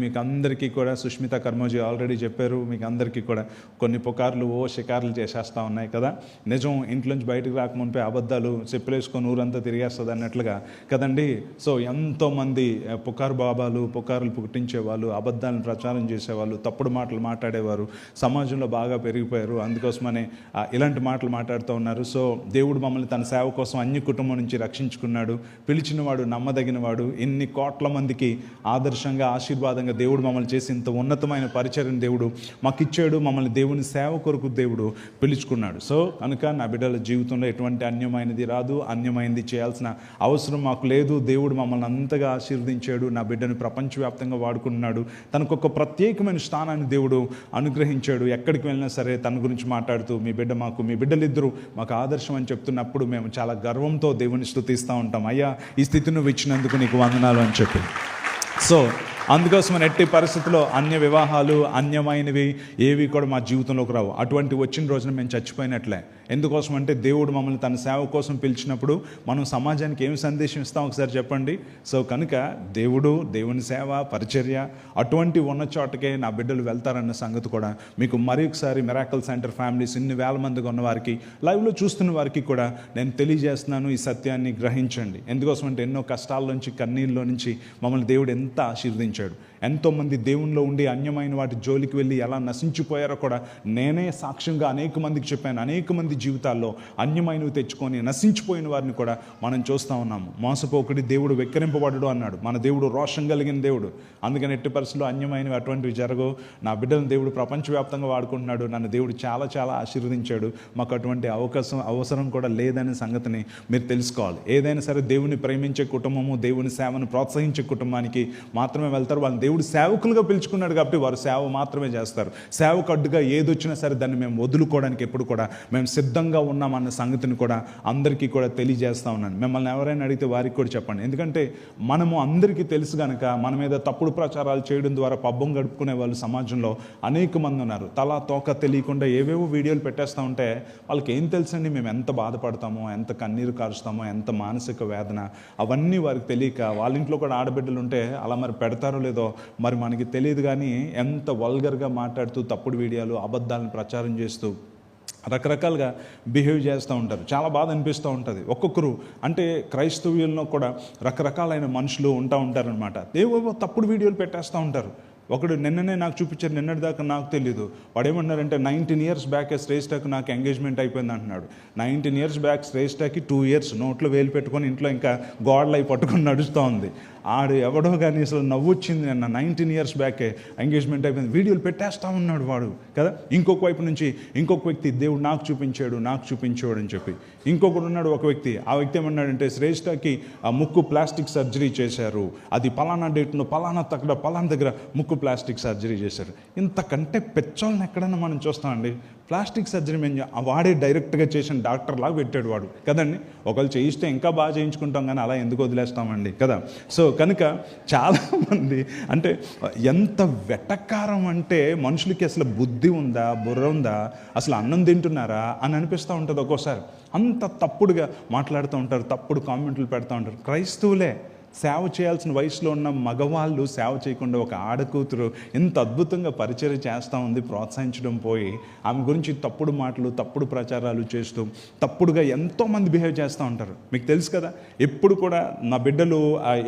మీకు అందరికీ కూడా సుష్మిత కర్మోజీ ఆల్రెడీ చెప్పారు మీకు అందరికీ కూడా కొన్ని పుకార్లు ఓ షికార్లు చేసేస్తూ ఉన్నాయి కదా. నిజం ఇంట్లోంచి బయటకు రాకముంపే అబద్ధాలు చెప్పులేసుకొని ఊరంతా తిరిగేస్తుంది అన్నట్లుగా కదండి. సో ఎంతోమంది ఆ, పుకారు బాబాలు పుకార్లు పుట్టించే వాళ్ళు అబద్ధాలను ప్రచారం చేసేవాళ్ళు తప్పుడు మాటలు మాట్లాడేవారు సమాజంలో బాగా పెరిగిపోయారు అందుకోసమనే ఇలాంటి మాటలు మాట్లాడుతూ ఉన్నారు. సో దేవుడు మమ్మల్ని తన సేవ కోసం అన్ని కుటుంబం నుంచి రక్షించుకున్నాడు. పిలిచినవాడు నమ్మదగినవాడు ఇన్ని కోట్ల మందికి ఆదర్శంగా ఆశీర్వాదంగా దేవుడు మమ్మల్ని చేసి ఇంత ఉన్నతమైన పరిచయం దేవుడు మాకు ఇచ్చాడు మమ్మల్ని దేవుని సేవ కొరకు దేవుడు పిలుచుకున్నాడు. సో కనుక నా బిడ్డల జీవితంలో ఎటువంటి అన్యమైనది రాదు అన్యమైనది చేయాల్సిన అవసరం మాకు లేదు. దేవుడు మమ్మల్ని అంతగా ఆశీర్వదించాడు నా బిడ్డను ప్రపంచవ్యాప్తంగా వాడుకున్నాడు తనకు ఒక ప్రత్యేకమైన స్థానాన్ని దేవుడు అనుగ్రహించాడు. ఎక్కడికి వెళ్ళినా సరే తన గురించి మాట్లాడుతూ మీ బిడ్డ మాకు మీ బిడ్డలిద్దరూ మాకు ఆదర్శం అని చెప్తున్నప్పుడు మేము చాలా గర్వంతో దేవుని స్థుతిస్తూ ఉంటాం. అయ్యా ఈ స్థితి నువ్వు ఇచ్చినందుకు నీకు వందనాలు అని చెప్పి. సో అందుకోసం ఎట్టి పరిస్థితుల్లో అన్య వివాహాలు అన్యమైనవి ఏవి కూడా మా జీవితంలోకి రావు. అటువంటి వచ్చిన రోజున మేము చచ్చిపోయినట్లే. ఎందుకోసం అంటే దేవుడు మమ్మల్ని తన సేవ కోసం పిలిచినప్పుడు మనం సమాజానికి ఏమి సందేశం ఇస్తాం ఒకసారి చెప్పండి? సో కనుక దేవుడు దేవుని సేవ పరిచర్య అటువంటి ఉన్న చోటకే నా బిడ్డలు వెళ్తారన్న సంగతి కూడా మీకు మరి ఒకసారి మెరాకల్ సెంటర్ ఫ్యామిలీస్ ఇన్ని వేల మందిగా ఉన్న వారికి లైవ్లో చూస్తున్న వారికి కూడా నేను తెలియజేస్తున్నాను ఈ సత్యాన్ని గ్రహించండి. ఎందుకోసం అంటే ఎన్నో కష్టాల నుంచి కన్నీళ్ళలో నుంచి మమ్మల్ని దేవుడు ఎంత ఆశీర్వదించాడు. ఎంతోమంది దేవునిలో ఉండి అన్యమైన వాటి జోలికి వెళ్ళి ఎలా నశించిపోయారో కూడా నేనే సాక్ష్యంగా అనేక మందికి చెప్పాను. అనేక మంది జీవితాల్లో అన్యమైనవి తెచ్చుకొని నశించిపోయిన వారిని కూడా మనం చూస్తూ ఉన్నాము. మోసపోకడి దేవుడు వెక్కిరింపబడడు అన్నాడు. మన దేవుడు రోషం కలిగిన దేవుడు. అందుకని ఎట్టి పరిస్థితుల్లో అన్యమైనవి అటువంటివి జరగవు. నా బిడ్డలను దేవుడు ప్రపంచవ్యాప్తంగా వాడుకుంటున్నాడు. నన్ను దేవుడు చాలా చాలా ఆశీర్వదించాడు. మాకు అటువంటి అవకాశం అవసరం కూడా లేదనే సంగతిని మీరు తెలుసుకోవాలి. ఏదైనా సరే దేవుని ప్రేమించే కుటుంబము దేవుని సేవను ప్రోత్సహించే కుటుంబానికి మాత్రమే వెళ్తారు. వాళ్ళని దేవుడు సేవకులుగా పిలుచుకున్నాడు కాబట్టి వారు సేవ మాత్రమే చేస్తారు. సేవకు అడ్డుగా ఏదొచ్చినా సరే దాన్ని మేము వదులుకోవడానికి ఎప్పుడు కూడా మేము సిద్ధంగా ఉన్నామన్న సంగతిని కూడా అందరికీ కూడా తెలియజేస్తా ఉన్నాను. మిమ్మల్ని ఎవరైనా అడిగితే వారికి కూడా చెప్పండి. ఎందుకంటే మనము అందరికీ తెలుసు కనుక మన మీద తప్పుడు ప్రచారాలు చేయడం ద్వారా పబ్బం గడుపుకునే వాళ్ళు సమాజంలో అనేక మంది ఉన్నారు. తలా తోక తెలియకుండా ఏవేవో వీడియోలు పెట్టేస్తూ ఉంటే వాళ్ళకి ఏం తెలుసండి? మేము ఎంత బాధపడతామో ఎంత కన్నీరు కారుస్తామో ఎంత మానసిక వేదన అవన్నీ వారికి తెలియక వాళ్ళ ఇంట్లో కూడా ఆడబిడ్డలు ఉంటే అలా మరి పెడతారో లేదో మరి మనకి తెలియదు కానీ ఎంత వల్గర్గా మాట్లాడుతూ తప్పుడు వీడియోలు అబద్ధాలను ప్రచారం చేస్తూ రకరకాలుగా బిహేవ్ చేస్తూ ఉంటారు. చాలా బాధ అనిపిస్తూ ఉంటుంది. ఒక్కొక్కరు అంటే క్రైస్తవ్యంలో కూడా రకరకాలైన మనుషులు ఉంటా ఉంటారనమాట ఏవేవో తప్పుడు వీడియోలు పెట్టేస్తూ ఉంటారు. ఒకడు నిన్ననే నాకు చూపించారు నిన్నటి దాకా నాకు తెలియదు వాడు ఏమన్నారంటే నైన్టీన్ ఇయర్స్ బ్యాక్ శ్రేష్ఠకు నాకు ఎంగేజ్మెంట్ అయిపోయింది అంటున్నాడు. నైన్టీన్ ఇయర్స్ బ్యాక్ శ్రేష్ఠకి టూ ఇయర్స్ నోట్లో వేలు పెట్టుకొని ఇంట్లో ఇంకా గోడలు అయి పట్టుకొని నడుస్తూ ఉంది. ఆడు ఎవడో కానీ అసలు నవ్వొచ్చింది నిన్న నైన్టీన్ ఇయర్స్ బ్యాకే ఎంగేజ్మెంట్ అయిపోయింది. వీడియోలు పెట్టేస్తా ఉన్నాడు వాడు కదా? ఇంకొక వైపు నుంచి ఇంకొక వ్యక్తి దేవుడు నాకు చూపించాడు నాకు చూపించాడు అని చెప్పి. ఇంకొకడు ఉన్నాడు ఒక వ్యక్తి ఆ వ్యక్తి ఏమన్నాడంటే శ్రేష్ఠకి ఆ ముక్కు ప్లాస్టిక్ సర్జరీ చేశారు. అది పలానా డేట్ను పలానా తక్కడ పలానా దగ్గర ముక్కు ప్లాస్టిక్ సర్జరీ చేశారు. ఇంతకంటే పెచ్చోళ్ళని ఎక్కడైనా మనం చూస్తామండి ప్లాస్టిక్ సర్జరీ మేము వాడే డైరెక్ట్గా చేసిన డాక్టర్ లాగా పెట్టాడు వాడు. కదండి? ఒకళ్ళు చేయిస్తే ఇంకా బాగా చేయించుకుంటాం కానీ అలా ఎందుకు వదిలేస్తామండి కదా? సో కనుక చాలామంది అంటే ఎంత వెటకారం అంటే మనుషులకి అసలు బుద్ధి ఉందా బుర్ర ఉందా అసలు అన్నం తింటున్నారా అని అనిపిస్తూ ఉంటుంది ఒక్కోసారి. అంత తప్పుడుగా మాట్లాడుతూ ఉంటారు తప్పుడు కామెంట్లు పెడతా ఉంటారు. క్రైస్తవులే. సేవ చేయాల్సిన వయసులో ఉన్న మగవాళ్ళు సేవ చేయకుండా ఒక ఆడకూతురు ఎంత అద్భుతంగా పరిచయం చేస్తూ ఉంది ప్రోత్సహించడం పోయి ఆమె గురించి తప్పుడు మాటలు తప్పుడు ప్రచారాలు చేస్తూ తప్పుడుగా ఎంతోమంది బిహేవ్ చేస్తూ ఉంటారు. మీకు తెలుసు కదా ఎప్పుడు కూడా నా బిడ్డలు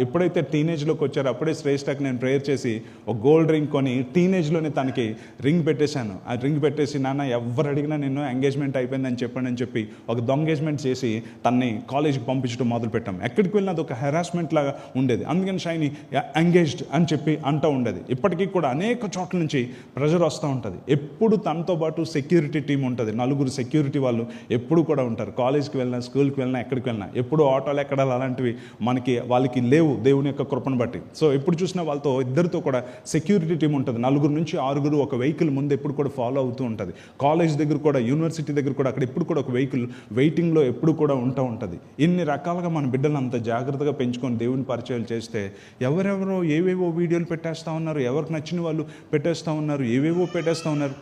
ఎప్పుడైతే టీనేజ్లోకి వచ్చారో అప్పుడే శ్రేష్ఠకి నేను ప్రేయర్ చేసి ఒక గోల్డ్ రింగ్ కొని టీనేజ్లోనే తనకి రింగ్ పెట్టేశాను. ఆ రింగ్ పెట్టేసి నాన్న ఎవరు అడిగినా నేను ఎంగేజ్మెంట్ అయిపోయిందని చెప్పండి అని చెప్పి ఒక దొంగేజ్మెంట్ చేసి తన్ని కాలేజీకి పంపించడం మొదలు పెట్టాం ఎక్కడికి వెళ్ళినా అది ఒక హెరాస్మెంట్ లాగా ఉండేది. అందుకని షైని ఎంగేజ్డ్ అని చెప్పి అంటూ ఉండేది. ఇప్పటికీ కూడా అనేక చోట్ల నుంచి ప్రెషర్ వస్తూ ఉంటుంది. ఎప్పుడు తనతో పాటు సెక్యూరిటీ టీం ఉంటుంది. నలుగురు సెక్యూరిటీ వాళ్ళు ఎప్పుడు కూడా ఉంటారు. కాలేజ్కి వెళ్ళినా స్కూల్కి వెళ్ళినా ఎక్కడికి వెళ్ళినా ఎప్పుడు ఆటోలు ఎక్కడ అలాంటివి మనకి వాళ్ళకి లేవు దేవుని యొక్క కృపను బట్టి. సో ఎప్పుడు చూసినా వాళ్ళతో ఇద్దరితో కూడా సెక్యూరిటీ టీం ఉంటుంది. నలుగురు నుంచి ఆరుగురు ఒక వెహికల్ ముందు ఎప్పుడు కూడా ఫాలో అవుతూ ఉంటుంది. కాలేజ్ దగ్గర కూడా యూనివర్సిటీ దగ్గర కూడా అక్కడ ఎప్పుడు కూడా ఒక వెహికల్ వెయిటింగ్లో ఎప్పుడు కూడా ఉంటూ ఉంటుంది. ఇన్ని రకాలుగా మన బిడ్డలను అంత జాగ్రత్తగా పెంచుకొని దేవుని పరిచయాలు చేస్తే ఎవరెవరో ఏవేవో వీడియోలు పెట్టేస్తూ ఉన్నారు ఎవరికి నచ్చిన వాళ్ళు పెట్టేస్తూ ఉన్నారు ఏవేవో పెట్టేస్తూ ఉన్నారు.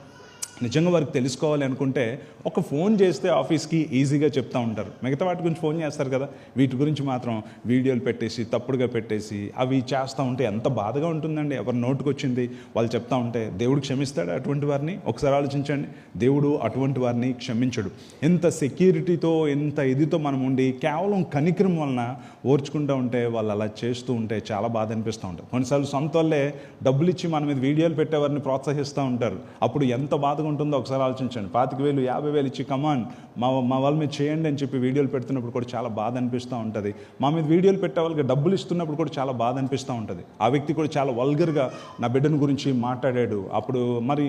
నిజంగా వారికి తెలుసుకోవాలి అనుకుంటే ఒక ఫోన్ చేస్తే ఆఫీస్కి ఈజీగా చెప్తా ఉంటారు. మిగతా వాటి గురించి ఫోన్ చేస్తారు కదా. వీటి గురించి మాత్రం వీడియోలు పెట్టేసి తప్పుడుగా పెట్టేసి అవి చేస్తూ ఉంటే ఎంత బాధగా ఉంటుందండి. ఎవరి నోటుకు వచ్చింది వాళ్ళు చెప్తా ఉంటే దేవుడు క్షమిస్తాడు అటువంటి వారిని? ఒకసారి ఆలోచించండి. దేవుడు అటువంటి వారిని క్షమించడు. ఎంత సెక్యూరిటీతో ఎంత ఇదితో మనం ఉండి కేవలం కనికరం వలన ఓర్చుకుంటూ ఉంటే వాళ్ళు అలా చేస్తూ ఉంటే చాలా బాధ అనిపిస్తూ ఉంటుంది. కొన్నిసార్లు సొంత వాళ్ళే డబ్బులు ఇచ్చి మన మీద వీడియోలు పెట్టేవారిని ప్రోత్సహిస్తూ ఉంటారు. అప్పుడు ఎంత బాధగా ఉంటుందో ఒకసారి ఆలోచించండి. పాతిక వేలు యాభై వేలు ఇచ్చి కమాన్ మా మా వాళ్ళ మీద చేయండి అని చెప్పి వీడియోలు పెడుతున్నప్పుడు కూడా చాలా బాధ అనిపిస్తూ ఉంటుంది. మా మీద వీడియోలు పెట్టే వాళ్ళకి డబ్బులు ఇస్తున్నప్పుడు కూడా చాలా బాధ అనిపిస్తూ ఉంటుంది. ఆ వ్యక్తి కూడా చాలా వల్గర్గా నా బిడ్డను గురించి మాట్లాడాడు. అప్పుడు మరి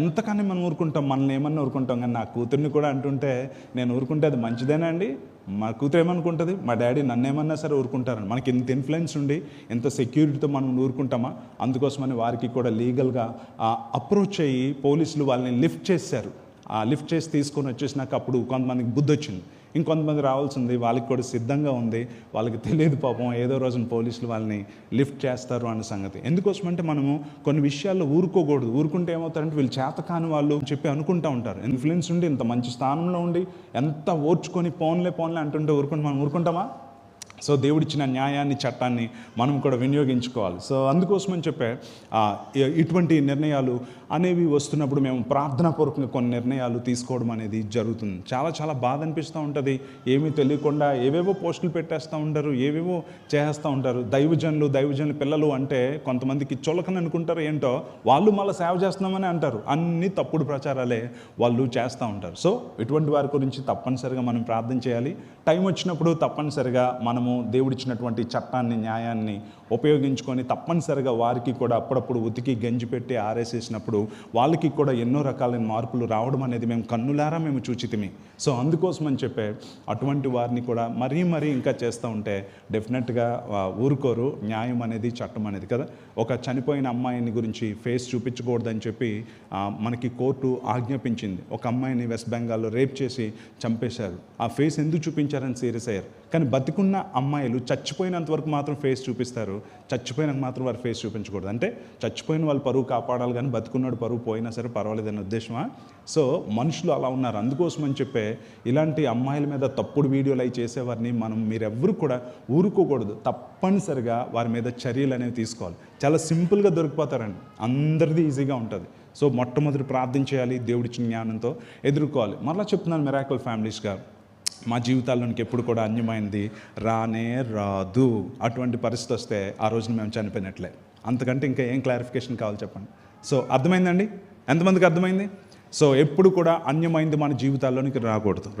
ఎంతకని మనం ఊరుకుంటాం? మనల్ని ఏమన్నా ఊరుకుంటాం? కానీ నా కూతుర్ని కూడా అంటుంటే నేను ఊరుకుంటే అది మంచిదేనా అండి? మా కూతురు ఏమనుకుంటుంది? మా డాడీ నన్ను ఏమన్నా సరే ఊరుకుంటారని. మనకి ఇంత ఇన్ఫ్లుయెన్స్ ఉండి ఎంత సెక్యూరిటీతో మనం ఊరుకుంటామా? అందుకోసమని వారికి కూడా లీగల్గా అప్రోచ్ అయ్యి పోలీసులు వాళ్ళని లిఫ్ట్ చేశారు. ఆ లిఫ్ట్ చేసి తీసుకొని వచ్చేసినాక అప్పుడు కొంతమందికి బుద్ధి వచ్చింది ఇంకొంతమంది రావాల్సింది వాళ్ళకి కూడా సిద్ధంగా ఉంది. వాళ్ళకి తెలియదు పాపం ఏదో రోజున పోలీసులు వాళ్ళని లిఫ్ట్ చేస్తారు అన్న సంగతి. ఎందుకోసమంటే మనము కొన్ని విషయాల్లో ఊరుకోకూడదు. ఊరుకుంటే ఏమవుతారంటే వీళ్ళు చేత కాని వాళ్ళు చెప్పి అనుకుంటా ఉంటారు. ఇన్ఫ్లుయెన్స్ ఉండి ఇంత మంచి స్థానంలో ఉండి ఎంత ఓర్చుకొని పోన్లే పోన్లే అంటుంటే ఊరుకుంటే మనం ఊరుకుంటామా? సో దేవుడిచ్చిన న్యాయాన్ని చట్టాన్ని మనం కూడా వినియోగించుకోవాలి. సో అందుకోసమని చెప్పే ఇటువంటి నిర్ణయాలు అనేవి వస్తున్నప్పుడు మేము ప్రార్థనాపూర్వకంగా కొన్ని నిర్ణయాలు తీసుకోవడం అనేది జరుగుతుంది. చాలా చాలా బాధ అనిపిస్తూ ఉంటుంది. ఏమీ తెలియకుండా ఏవేవో పోస్టులు పెట్టేస్తూ ఉంటారు ఏవేవో చేసేస్తూ ఉంటారు. దైవజనులు దైవజనులు పిల్లలు అంటే కొంతమందికి చులకని అనుకుంటారు ఏంటో వాళ్ళు మళ్ళీ సేవ చేస్తున్నామని అంటారు. అన్ని తప్పుడు ప్రచారాలే వాళ్ళు చేస్తూ ఉంటారు. సో ఇటువంటి వారి గురించి తప్పనిసరిగా మనం ప్రార్థన చేయాలి. టైం వచ్చినప్పుడు తప్పనిసరిగా మనము దేవుడిచ్చినటువంటి చట్టాన్ని న్యాయాన్ని ఉపయోగించుకొని తప్పనిసరిగా వారికి కూడా అప్పుడప్పుడు ఉతికి గంజి పెట్టి ఆరేసేసినప్పుడు వాళ్ళకి కూడా ఎన్నో రకాలైన మార్పులు రావడం అనేది మేము కన్నులారా మేము చూచితిమి. సో అందుకోసం అని చెప్పే అటువంటి వారిని కూడా మరీ మరీ ఇంకా చేస్తూ ఉంటే డెఫినెట్గా ఊరుకోరు. న్యాయం అనేది చట్టం అనేది కదా. ఒక చనిపోయిన అమ్మాయిని గురించి ఫేస్ చూపించకూడదని చెప్పి మనకి కోర్టు ఆజ్ఞాపించింది. ఒక అమ్మాయిని వెస్ట్ బెంగాల్లో రేప్ చేసి చంపేశారు. ఆ ఫేస్ ఎందుకు చూపించారని సీరియస్ అయ్యారు. కానీ బతికున్న అమ్మాయిలు చచ్చిపోయినంత వరకు మాత్రం ఫేస్ చూపిస్తారు. చచ్చిపోయినాక మాత్రం వారి ఫేస్ చూపించకూడదు. అంటే చచ్చిపోయిన వాళ్ళు పరువు కాపాడాలి కానీ బతుకున్నాడు పరువు పోయినా సరే పర్వాలేదనే ఉద్దేశమా? సో మనుషులు అలా ఉన్నారు. అందుకోసం అని చెప్పే ఇలాంటి అమ్మాయిల మీద తప్పుడు వీడియోలు అవి చేసేవారిని మనం మీరెవ్వరు కూడా ఊరుకోకూడదు. తప్పనిసరిగా వారి మీద చర్యలు అనేవి తీసుకోవాలి. చాలా సింపుల్గా దొరికిపోతారండి. అందరిది ఈజీగా ఉంటుంది. సో మొట్టమొదటి ప్రార్థన చేయాలి దేవుడిచ్చిన జ్ఞానంతో. ఎదుర్కోవాలి. మరలా చెప్తున్నాను మెరాకల్ ఫ్యామిలీస్గా మా జీవితాల్లోనికి ఎప్పుడు కూడా అన్యమైంది. రానే రాదు. అటువంటి పరిస్థితి వస్తే ఆ రోజున మేము చనిపోయినట్లే. అంతకంటే ఇంకా ఏం క్లారిఫికేషన్ కావాలి చెప్పండి? సో అర్థమైందండి? ఎంతమందికి అర్థమైంది? సో ఎప్పుడు కూడా అన్యమైంది మన జీవితాల్లోనికి రాకూడదు.